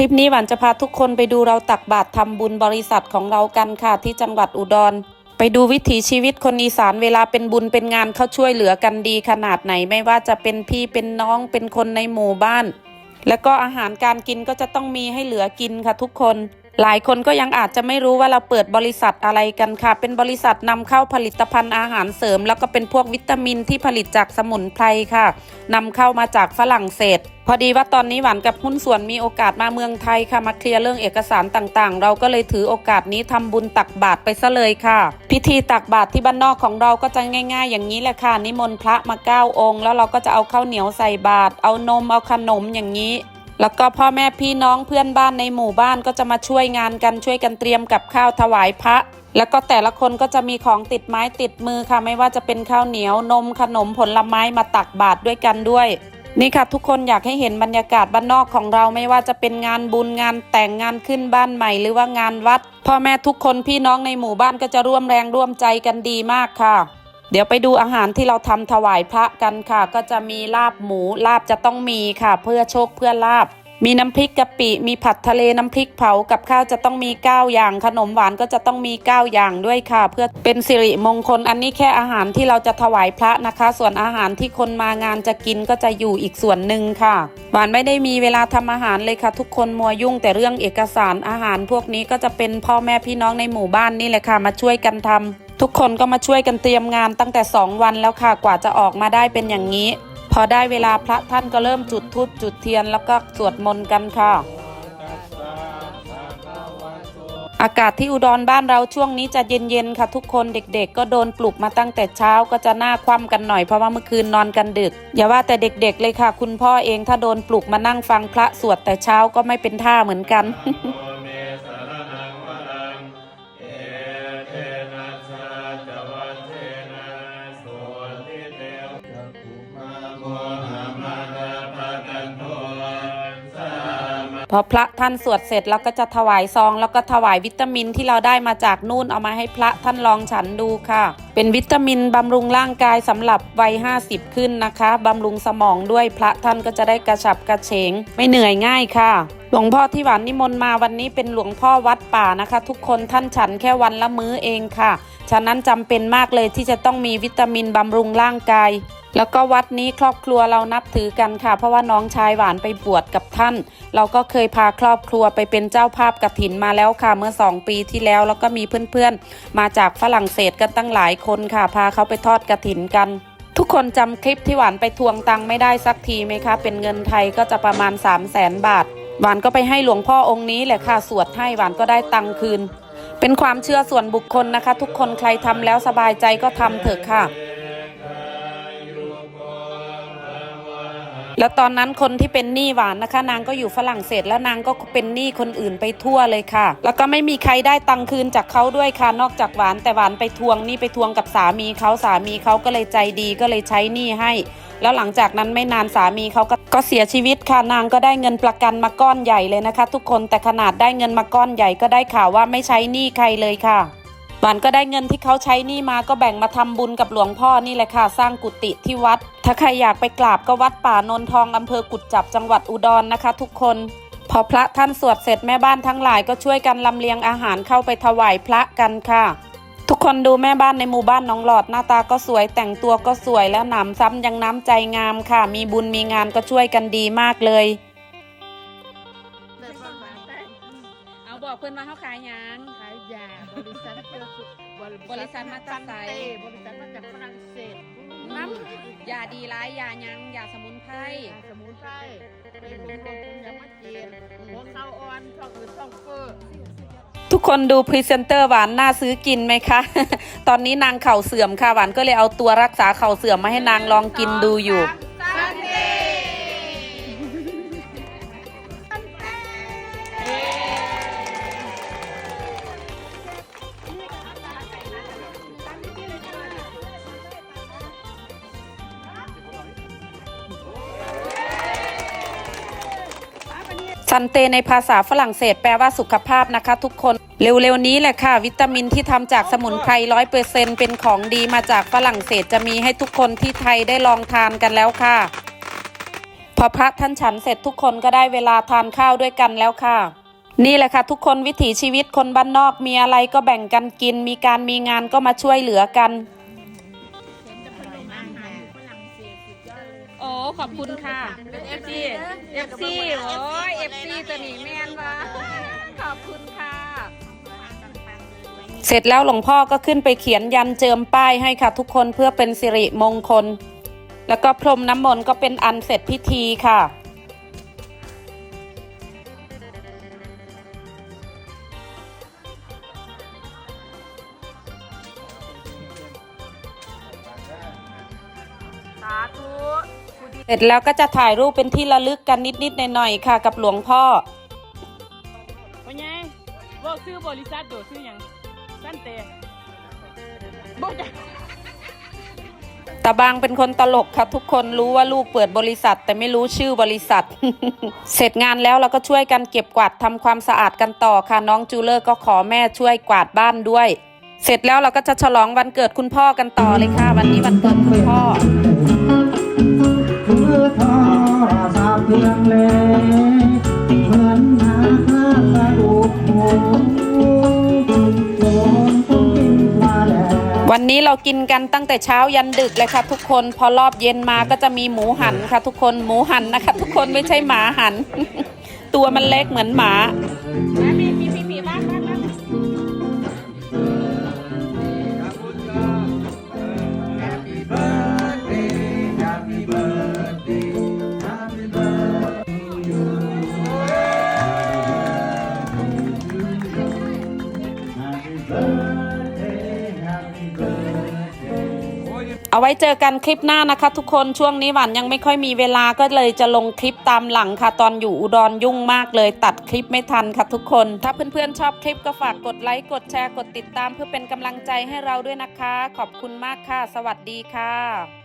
คลิปนี้หวานจะพาทุกคนไปดูเราตักบาตรทำบุญบริษัทของเรากันค่ะที่จังหวัดอุดร ไปดูวิถีชีวิตคนอีสานเวลาเป็นบุญเป็นงานเขาช่วยเหลือกันดีขนาดไหนไม่ว่าจะเป็นพี่เป็นน้องเป็นคนในหมู่บ้าน แล้วก็อาหารการกินก็จะต้องมีให้เหลือกินค่ะทุกคน หลายคนก็ยังอาจจะไม่รู้ว่าเราเปิดบริษัทอะไรกันค่ะ เป็นบริษัทนำเข้าผลิตภัณฑ์อาหารเสริม แล้วก็เป็นพวกวิตามินที่ผลิตจากสมุนไพรค่ะนำเข้ามาจากฝรั่งเศส พอดีว่าตอนนี้หวานกับหุ้นส่วนมีโอกาสมาเมืองไทยค่ะมาเคลียร์เรื่องเอกสารต่างๆ เราก็เลยถือโอกาสนี้ทำบุญตักบาตรไปซะเลยค่ะ พิธีตักบาตรที่บ้านนอกของเราก็จะง่าย ๆ อย่างนี้แหละค่ะนิมนต์พระมาเก้าองค์ แล้วเราก็จะเอาข้าวเหนียวใส่บาตรเอานมเอาขนมอย่างนี้ แล้วก็พ่อแม่พี่น้องเพื่อนบ้านในหมู่บ้านก็จะมาช่วยงานกันช่วยกันเตรียมกับข้าวถวายพระ แล้วก็แต่ละคนก็จะมีของติดไม้ติดมือค่ะ ไม่ว่าจะเป็นข้าวเหนียวนมขนมผลไม้มาตักบาตรด้วยกันด้วยนี่ค่ะทุกคนอยากให้เห็นบรรยากาศบ้านนอกของเราไม่ว่าจะเป็นงานบุญงานแต่งงานขึ้นบ้านใหม่หรือว่างานวัดพ่อแม่ทุกคนพี่น้องในหมู่บ้านก็จะร่วมแรงร่วมใจกันดีมากค่ะ เดี๋ยวไปดูอาหารที่เราทำถวายพระกันค่ะ ก็จะมีลาบหมูลาบจะต้องมีค่ะ เพื่อโชคเพื่อลาบ มีน้ำพริกกะปิ มีผัดทะเลน้ำพริกเผากับข้าวจะต้องมี 9 อย่าง ขนมหวานก็จะต้องมี 9 อย่างด้วยค่ะ เพื่อเป็นสิริมงคลอันนี้แค่อาหารที่เราจะถวายพระนะคะ ส่วนอาหารที่คนมางานจะกินก็จะอยู่อีกส่วนหนึ่งค่ะ หวานไม่ได้มีเวลาทำอาหารเลยค่ะ ทุกคนมัวยุ่งแต่เรื่องเอกสารอาหารพวกนี้ก็จะเป็นพ่อแม่พี่น้องในหมู่บ้านนี่แหละค่ะ มาช่วยกันทำ ทุกคนก็มาช่วยกันเตรียมงานตั้งแต่ 2 วันแล้วค่ะ กว่าจะออกมาได้เป็นอย่างนี้ พอได้เวลาพระท่านก็เริ่มจุดธูปจุดเทียนแล้วก็สวดมนต์กันค่ะ อากาศที่อุดรบ้านเราช่วงนี้จะเย็นๆค่ะ ทุกคนเด็กๆ ก็โดนปลุกมาตั้งแต่เช้าก็จะหน้าคว่ำกันหน่อยเพราะว่าเมื่อคืนนอนกันดึก อย่าว่าแต่เด็กๆเลยค่ะ คุณพ่อเองถ้าโดนปลุกมานั่งฟังพระสวดแต่เช้าก็ไม่เป็นท่าเหมือนกัน พอพระท่านสวดเสร็จแล้วก็จะถวายซอง แล้วก็ถวายวิตามินที่เราได้มาจากนู่นเอามาให้พระท่านลองฉันดูค่ะ เป็นวิตามินบำรุงร่างกายสำหรับวัย 50 ขึ้นนะคะบำรุงสมองด้วยพระท่านก็จะได้กระฉับกระเฉง ไม่เหนื่อยง่ายค่ะหลวงพ่อที่หวานนิมนต์มาวันนี้เป็นหลวงพ่อวัดป่านะคะ ทุกคนท่านฉันแค่วันละมื้อเองค่ะ ฉะนั้นจำเป็นมากเลยที่จะต้องมีวิตามินบำรุงร่างกาย แล้วก็วัดนี้ครอบครัวเรานับถือกันค่ะ เพราะว่าน้องชายหวานไปบวชกับท่าน เราก็เคยพาครอบครัวไปเป็นเจ้าภาพกฐินมาแล้วค่ะเมื่อ 2 ปีที่แล้วแล้วก็มีเพื่อนๆ มาจากฝรั่งเศสกันตั้งหลายคนค่ะ พาเขาไปทอดกฐินกัน ทุกคนจำคลิปที่หวานไปทวงตังค์ไม่ได้สักทีไหมคะ เป็นเงินไทยก็จะประมาณ 3 0 0แสนบาท หวานก็ไปให้หลวงพ่อองค์นี้แหละค่ะสวดให้หวานก็ได้ตังค์คืน เป็นความเชื่อส่วนบุคคลนะคะ ทุกคนใครทำแล้วสบายใจก็ทำเถอะค่ะ แล้วตอนนั้นคนที่เป็นหนี้หวานนะคะ นางก็อยู่ฝรั่งเศสแล้วนางก็เป็นหนี้คนอื่นไปทั่วเลยค่ะ แล้วก็ไม่มีใครได้ตังค์คืนจากเขาด้วยค่ะ นอกจากหวานแต่หวานไปทวงหนี้ไปทวงกับสามีเขาสามีเขาก็เลยใจดีก็เลยใช้หนี้ให้ แล้วหลังจากนั้นไม่นานสามีเขาก็ก็เสียชีวิตค่ะนางก็ได้เงินประกันมาก้อนใหญ่เลยนะคะ ทุกคนแต่ขนาดได้เงินมาก้อนใหญ่ก็ได้ข่าวว่าไม่ใช้หนี้ใครเลยค่ะ หวานก็ได้เงินที่เขาใช้นี่มาก็แบ่งมาทำบุญกับหลวงพ่อนี่แหละค่ะ สร้างกุฏิที่วัด ถ้าใครอยากไปกราบก็วัดป่านนทองอำเภอกุดจับจังหวัดอุดรนะคะ ทุกคน พอพระท่านสวดเสร็จแม่บ้านทั้งหลายก็ช่วยกันลำเลียงอาหารเข้าไปถวายพระกันค่ะ ทุกคนดูแม่บ้านในหมู่บ้านน้องหลอดหน้าตาก็สวยแต่งตัวก็สวยแล้วหนำซ้ำยังน้ำใจงามค่ะ มีบุญมีงานก็ช่วยกันดีมากเลย บริษัทเพื่อสุขบริษัทมาจากไหนบริษัทมาจากฝรั่งเศสน้ำยาดีร้ายยายังยาสมุนไพรยาสมุนไพรเป็นบุญรวมคุณยามาจีนหัวเข่าอ่อนช่องอื่นช่องเฟ้อทุกคนดูพรีเซนเตอร์หวานน่าซื้อกินไหมคะ ตอนนี้นางเข่าเสื่อมค่ะหวานก็เลยเอาตัวรักษาเข่าเสื่อมมาให้นางลองกินดูอยู่ ซันเตในภาษาฝรั่งเศสแปลว่าสุขภาพนะคะ ทุกคนเร็วๆนี้แหละค่ะ วิตามินที่ทำจากสมุนไพรร้อยเปอร์เซ็นเป็นของดีมาจากฝรั่งเศสจะมีให้ทุกคนที่ไทยได้ลองทานกันแล้วค่ะ พอพระท่านฉันเสร็จทุกคนก็ได้เวลาทานข้าวด้วยกันแล้วค่ะ นี่แหละค่ะ ทุกคนวิถีชีวิตคนบ้านนอกมีอะไรก็แบ่งกันกิน มีการมีงานก็มาช่วยเหลือกัน ขอบคุณค่ะเป็น FC FC โอ้ย FC ตัวนี้แม่นวะขอบคุณค่ะ เสร็จแล้วหลวงพ่อก็ขึ้นไปเขียนยันเจิมป้ายให้ค่ะ ทุกคนเพื่อเป็นสิริมงคล แล้วก็พรมน้ำมนต์ก็เป็นอันเสร็จพิธีค่ะสาธุ เสร็จแล้วก็จะถ่ายรูปเป็นที่ระลึกกันนิดๆหน่อยๆค่ะ กับหลวงพ่อเป็นไงบอกซื้อบริษัทโดดซื้อหยังสั้นเตะบอกจะตาบางเป็นคนตลกค่ะทุกคนรู้ว่าลูกเปิดบริษัท แต่ไม่รู้ชื่อบริษัท เสร็จงานแล้วเราก็ช่วยกันเก็บกวาดทำความสะอาดกันต่อค่ะน้องจูเลอร์ก็ขอแม่ช่วยกวาดบ้านด้วย เสร็จแล้วเราก็จะฉลองวันเกิดคุณพ่อกันต่อเลยค่ะ วันนี้วันเกิดคุณพ่อือทอสาเพียงเลเหมือนหากระดูกหมูโยนตุ้งมาแล้ววันนี้เรากินกันตั้งแต่เช้ายันดึกเลยค่ะทุกคนพอรอบเย็นมาก็จะมีหมูหันค่ะทุกคนหมูหันนะคะ ทุกคนไม่ใช่หมาหัน ตัวมันเล็กเหมือนหมา เอาไว้เจอกันคลิปหน้านะคะ ทุกคนช่วงนี้หวานยังไม่ค่อยมีเวลาก็เลยจะลงคลิปตามหลังค่ะ ตอนอยู่อุดรยุ่งมากเลยตัดคลิปไม่ทันค่ะทุกคน ถ้าเพื่อนๆชอบคลิปก็ฝากกดไลค์กดแชร์กดติดตาม เพื่อเป็นกำลังใจให้เราด้วยนะคะ ขอบคุณมากค่ะ สวัสดีค่ะ